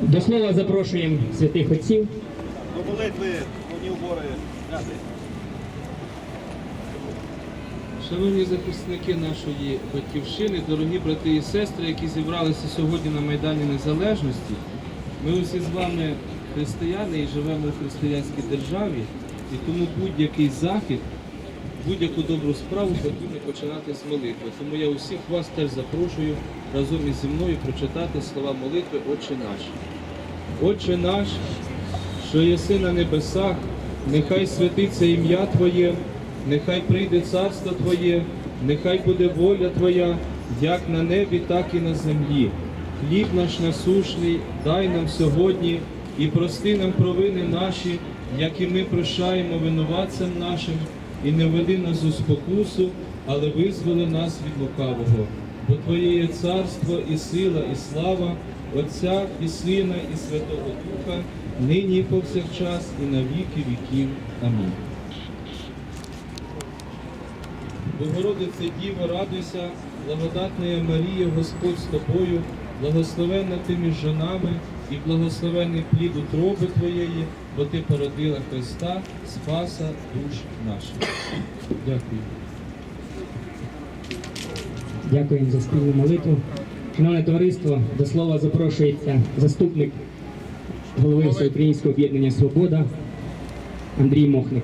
До слова запрошуємо святих отців. До молитви одні убори зняти. Шановні захисники нашої батьківщини, дорогі брати і сестри, які зібралися сьогодні на Майдані Незалежності, ми усі з вами християни і живемо у християнській державі, і тому будь-який захід, будь-яку добру справу потрібно починати з молитви. Тому я усіх вас теж запрошую разом із зі мною прочитати слова молитви Отче наш. Отче наш, що єси на небесах, нехай святиться ім'я Твоє, нехай прийде царство Твоє, нехай буде воля Твоя, як на небі, так і на землі. Хліб наш насушний, дай нам сьогодні і прости нам провини наші, як і ми прощаємо винуватцям нашим, і не веди нас у спокусу, але визволи нас від лукавого. Бо Твоє є царство і сила, і слава, Отця і Сина, і Святого Духа, нині і повсякчас, і на віки віків. Амінь. Богородице Діво, радуйся, благодатна Марія, Господь з тобою, благословенна ти між жонами і благословенний плід утроби Твоєї, бо Ти породила Христа, Спаса душ наших. Дякую. Дякуємо за спільну молитву. Шановне товариство, до слова запрошується заступник голови Всеукраїнського об'єднання Свобода Андрій Мохник.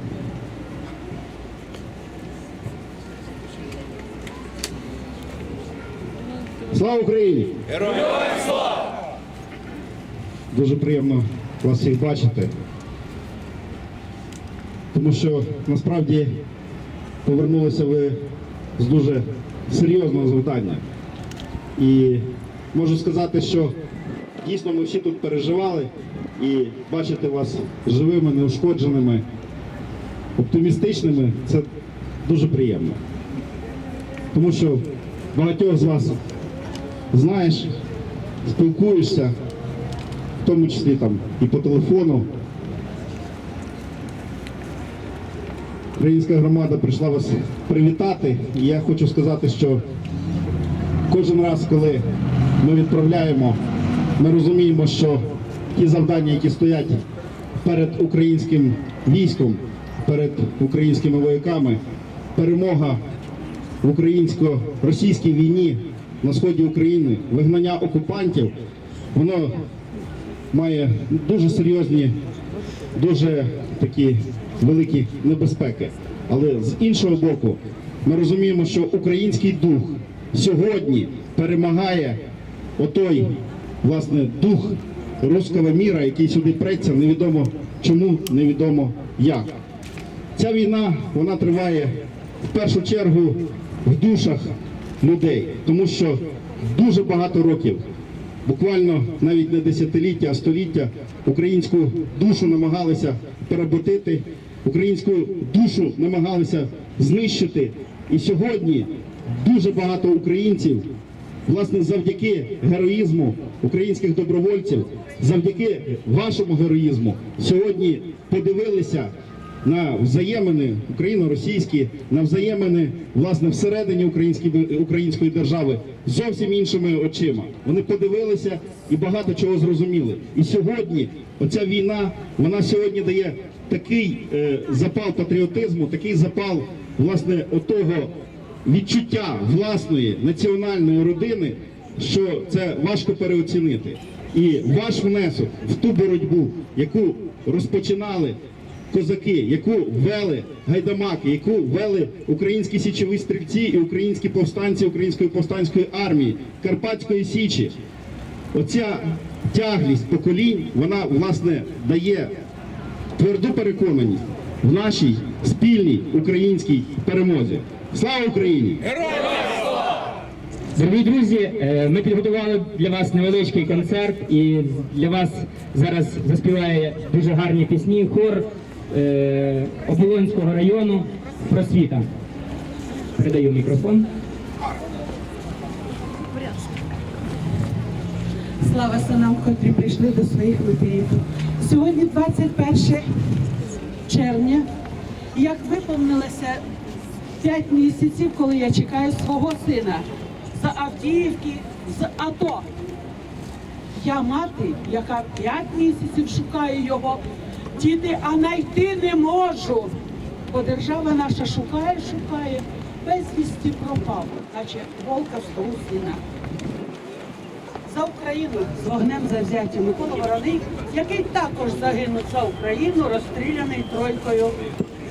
Слава Україні! Героям слава! Дуже приємно вас всіх бачити. Тому що насправді повернулися ви з дуже серйозного завдання. І можу сказати, що дійсно ми всі тут переживали і бачити вас живими, неушкодженими, оптимістичними це дуже приємно. Тому що багатьох з вас знаєш, спілкуєшся, в тому числі там і по телефону. Українська громада прийшла вас привітати. І я хочу сказати, що кожен раз, коли ми відправляємо, ми розуміємо, що ті завдання, які стоять перед українським військом, перед українськими вояками, перемога в українсько-російській війні на сході України, вигнання окупантів, воно має дуже серйозні, дуже такі великі небезпеки. Але з іншого боку, ми розуміємо, що український дух сьогодні перемагає отой, власне, дух руського міра, який сюди преться, невідомо чому, невідомо як. Ця війна вона триває в першу чергу в душах людей, тому що дуже багато років, буквально навіть не десятиліття, а століття, українську душу намагалися переботити, українську душу намагалися знищити. І сьогодні дуже багато українців, власне, завдяки героїзму українських добровольців, завдяки вашому героїзму, сьогодні подивилися на взаємини україно-російські, на взаємини власне всередині української держави зовсім іншими очима. Вони подивилися і багато чого зрозуміли. І сьогодні оця війна, вона сьогодні дає такий е, запал патріотизму, такий запал власне отого відчуття власної національної родини, що це важко переоцінити. І ваш внесок в ту боротьбу, яку розпочинали козаки, яку вели гайдамаки, яку вели українські січові стрільці і українські повстанці Української повстанської армії, Карпатської Січі. Оця тяглість поколінь, вона власне дає тверду переконаність в нашій спільній українській перемозі. Слава Україні! Дорогі друзі, е, ми підготували для вас невеличкий концерт, і для вас зараз заспіває дуже гарні пісні хор е, Оболонського району Просвіта. Передаю мікрофон. Слава синам, котрі прийшли до своїх матерів. Сьогодні 21 червня, як виповнилося 5 місяців, коли я чекаю свого сина з Авдіївки, з АТО. Я мати, яка 5 місяців шукає його, діти, а знайти не можу. Бо держава наша шукає, шукає, безвісті пропав, наче волка сина. За Україну з вогнем завзяття Микола Вороний, який також загинув за Україну, розстріляний тройкою.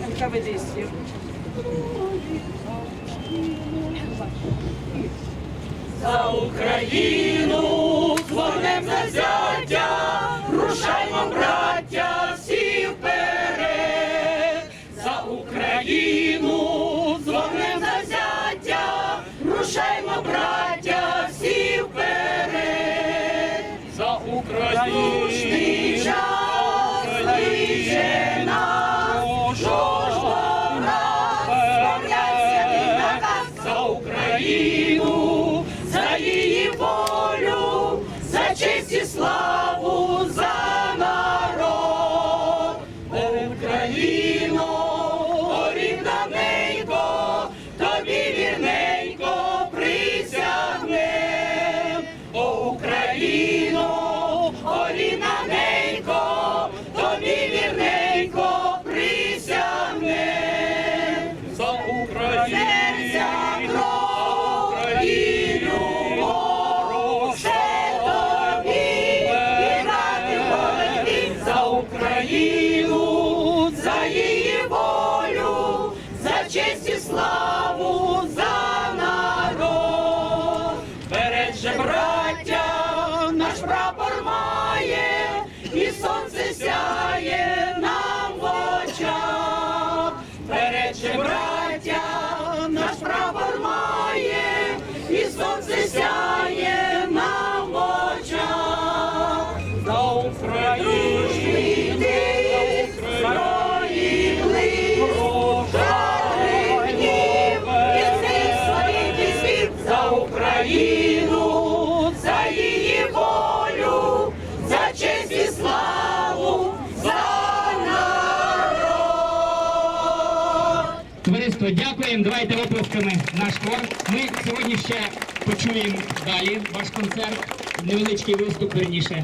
НКВДистів. За Україну з вогнем завзяття, рушаймо, браття, Товариство, дякуємо. Давайте оплесками наш хор. Ми сьогодні ще почуємо далі ваш концерт, невеличкий виступ верніше.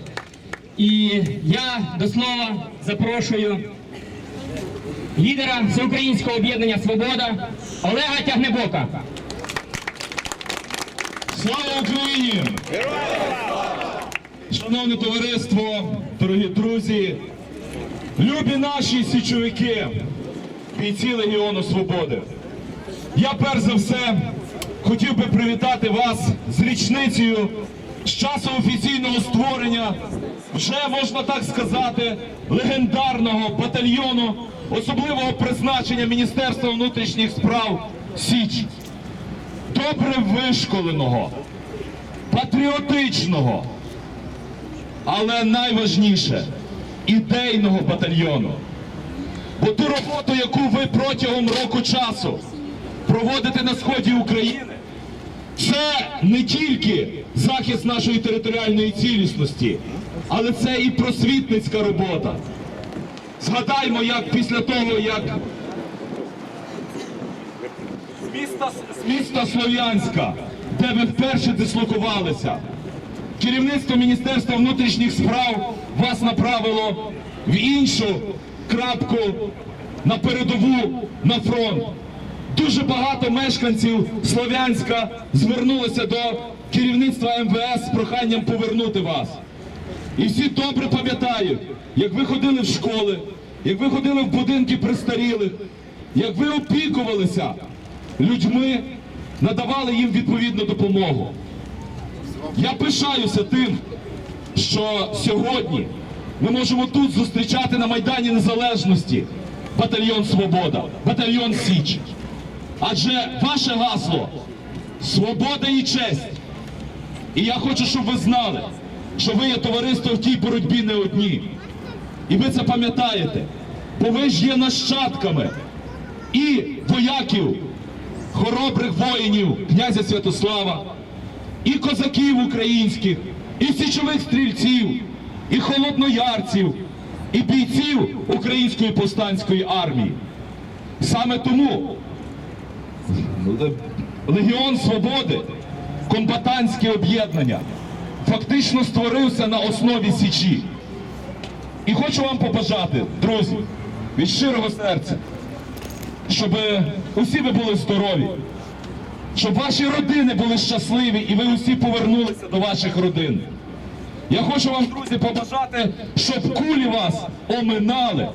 І я до слова запрошую лідера Всеукраїнського об'єднання Свобода Олега Тягнебока. Слава Україні! Шановне товариство, дорогі друзі, любі наші січовики, бійці Легіону Свободи. Я перш за все хотів би привітати вас з річницею з часу офіційного створення, вже можна так сказати, легендарного батальйону особливого призначення Міністерства внутрішніх справ Січ. Добре вишколеного, патріотичного, але найважніше ідейного батальйону. Бо ту роботу, яку ви протягом року часу проводите на сході України, це не тільки захист нашої територіальної цілісності, але це і просвітницька робота. Згадаймо, як після того, як з міста, з міста Слов'янська, де ви вперше дислокувалися, керівництво Міністерства внутрішніх справ вас направило в іншу крапку на передову на фронт. Дуже багато мешканців Слов'янська звернулися до керівництва МВС з проханням повернути вас. І всі добре пам'ятають, як ви ходили в школи, як ви ходили в будинки престарілих, як ви опікувалися людьми, надавали їм відповідну допомогу. Я пишаюся тим, що сьогодні ми можемо тут зустрічати на Майдані Незалежності батальйон Свобода, батальйон Січ. Адже ваше гасло свобода і честь. І я хочу, щоб ви знали, що ви є товариство в тій боротьбі не одні. І ви це пам'ятаєте, бо ви ж є нащадками і вояків, хоробрих воїнів князя Святослава, і козаків українських, і січових стрільців, і холодноярців, і бійців Української повстанської армії. Саме тому Легіон Свободи, комбатантське об'єднання, фактично створився на основі Січі. І хочу вам побажати, друзі, від щирого серця, щоб усі ви були здорові, щоб ваші родини були щасливі і ви усі повернулися до ваших родин. Я хочу вам, друзі, побажати, щоб кулі вас оминали,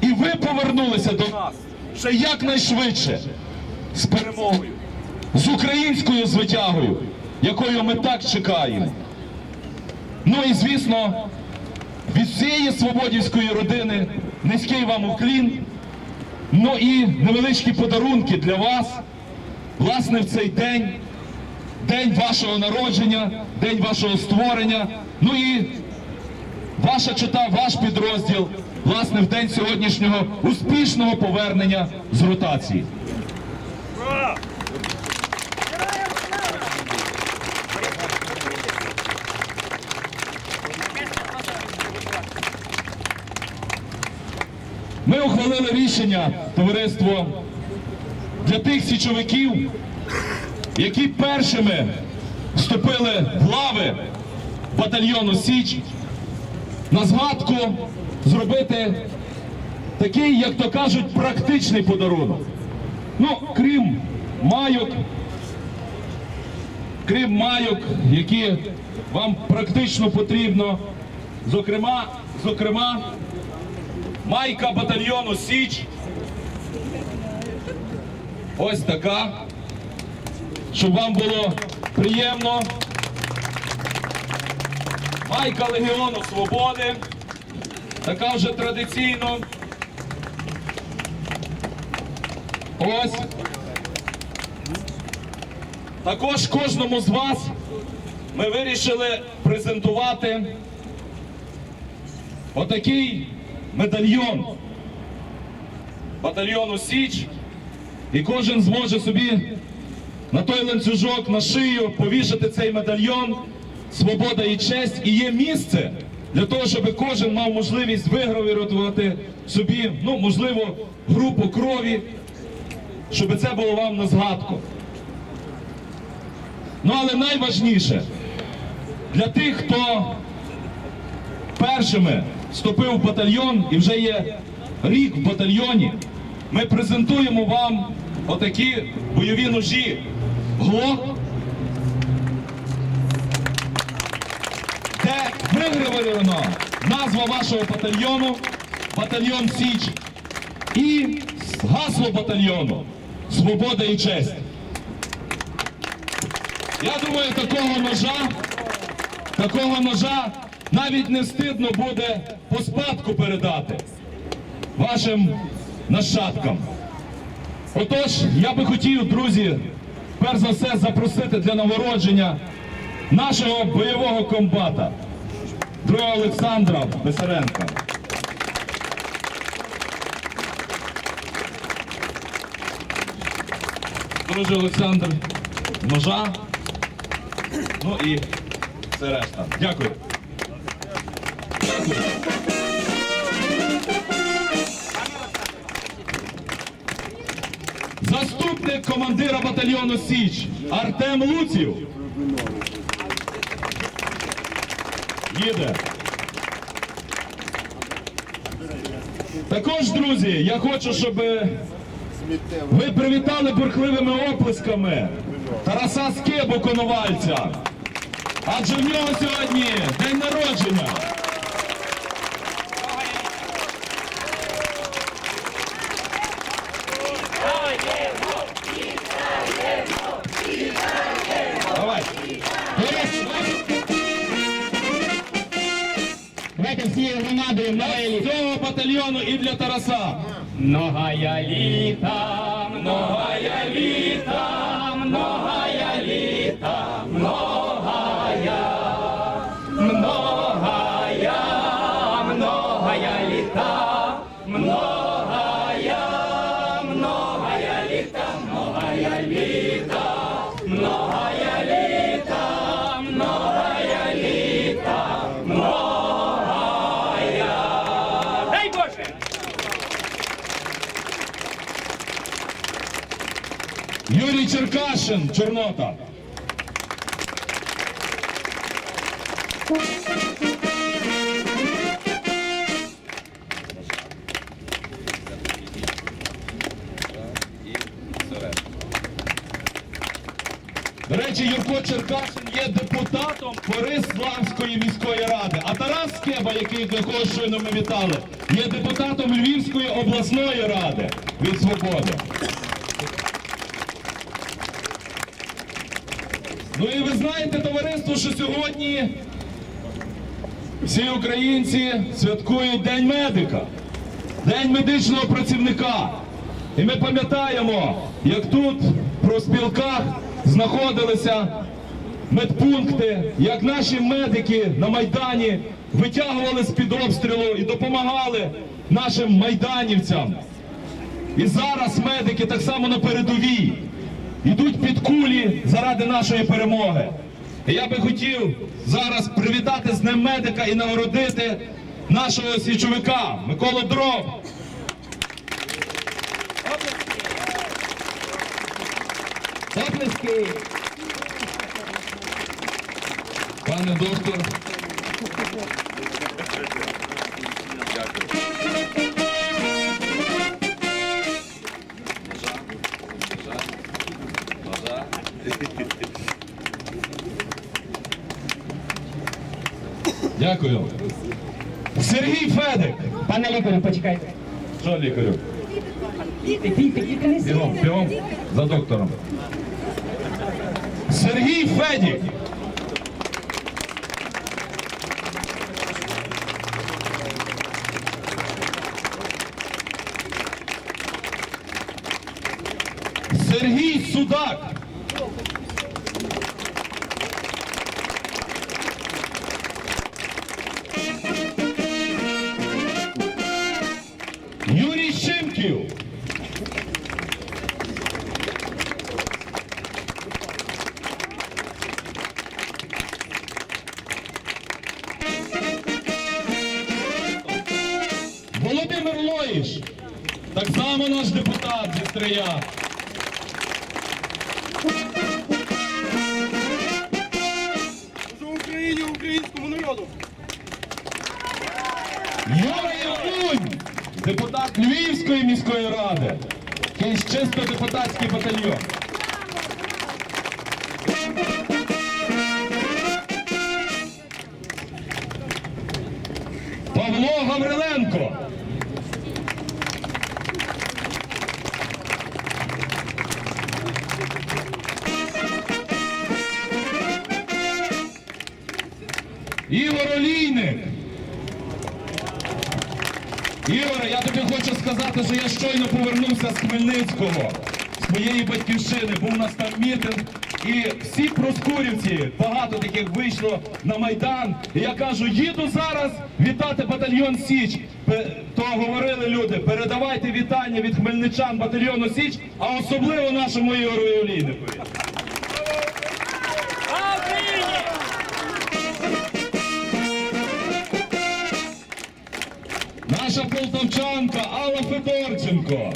і ви повернулися до нас ще якнайшвидше. з перемогою, з українською звитягою, якою ми так чекаємо. Ну і звісно, від всієї свободівської родини низький вам уклін, ну і невеличкі подарунки для вас, власне, в цей день, день вашого народження, день вашого створення, ну і ваша чита, ваш підрозділ, власне, в день сьогоднішнього успішного повернення з ротації. Ми ухвалили рішення, товариство, для тих січовиків, які першими вступили в лави батальйону Січ, на згадку зробити такий, як то кажуть, практичний подарунок. Ну, крім майок, крім майок, які вам практично потрібно, зокрема, зокрема, майка батальйону Січ. Ось така. Щоб вам було приємно. Майка Легіону Свободи. Така вже традиційно. Ось. Також кожному з вас ми вирішили презентувати отакий медальйон батальйону Січ. І кожен зможе собі на той ланцюжок, на шию повішати цей медальйон Свобода і честь. І є місце для того, щоб кожен мав можливість вигравірувати собі, ну, можливо, групу крові, щоб це було вам на згадку. Ну, але найважніше для тих, хто першими вступив в батальйон і вже є рік в батальйоні, ми презентуємо вам отакі бойові ножі ГЛОК, де вигравлено назва вашого батальйону, батальйон Січ, і гасло батальйону Свобода і честь. Я думаю, такого ножа, такого ножа навіть не встидно буде по спадку передати вашим нащадкам. Отож, я би хотів, друзі, перш за все запросити для нагородження нашого бойового комбата, друга Олександра Писаренка. Друже Олександр, ножа. Ну і все решта. Дякую. Дякую. Заступник командира батальйону Січ Артем Луців. Їде. Також, друзі, я хочу, щоб ви привітали бурхливими оплесками Тараса Скебу Коновальця. Адже в нього сьогодні день народження. Давайте всією громади Маелі. цього батальйону і для Тараса. Многая літа, многая літа, многая Черкашин, Чорнота. До речі, Юрко Черкашин є депутатом Бориславської міської ради. А Тарас Скеба, який якого щойно ми вітали, є депутатом Львівської обласної ради від свободи. Ну і ви знаєте, товариство, що сьогодні всі українці святкують День медика, День медичного працівника. І ми пам'ятаємо, як тут в профспілках знаходилися медпункти, як наші медики на Майдані витягували з-під обстрілу і допомагали нашим майданівцям. І зараз медики так само на передовій йдуть під кулі заради нашої перемоги. І я би хотів зараз привітати з Днем медика і нагородити нашого січовика Миколу Дров. Оплески. Пане доктор. Дякую. Сергій Федик. Пане лікарю, почекайте. Що лікарю? Бігом, бігом за доктором. Сергій Федік. Юрій Шимків. Депутатський батальйон. Павло Гавриленко. Ігор Олійник. Ігоре, я тобі хочу сказати, що я щойно повернувся з Хмельницького, моєї батьківщини. Був у нас там мітинг, і всі проскурівці, багато таких вийшло на Майдан. І я кажу, їду зараз вітати батальйон Січ. То говорили люди, передавайте вітання від хмельничан батальйону Січ, а особливо нашому Ігору. Слава Наша полтавчанка Алла Федорченко.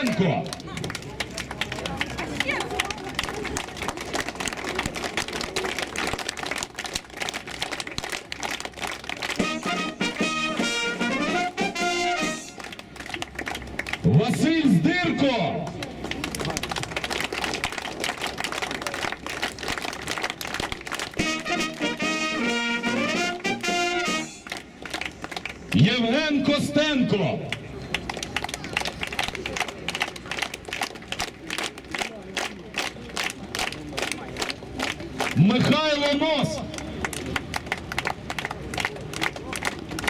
Олег Василь Здирко. Євген Костенко.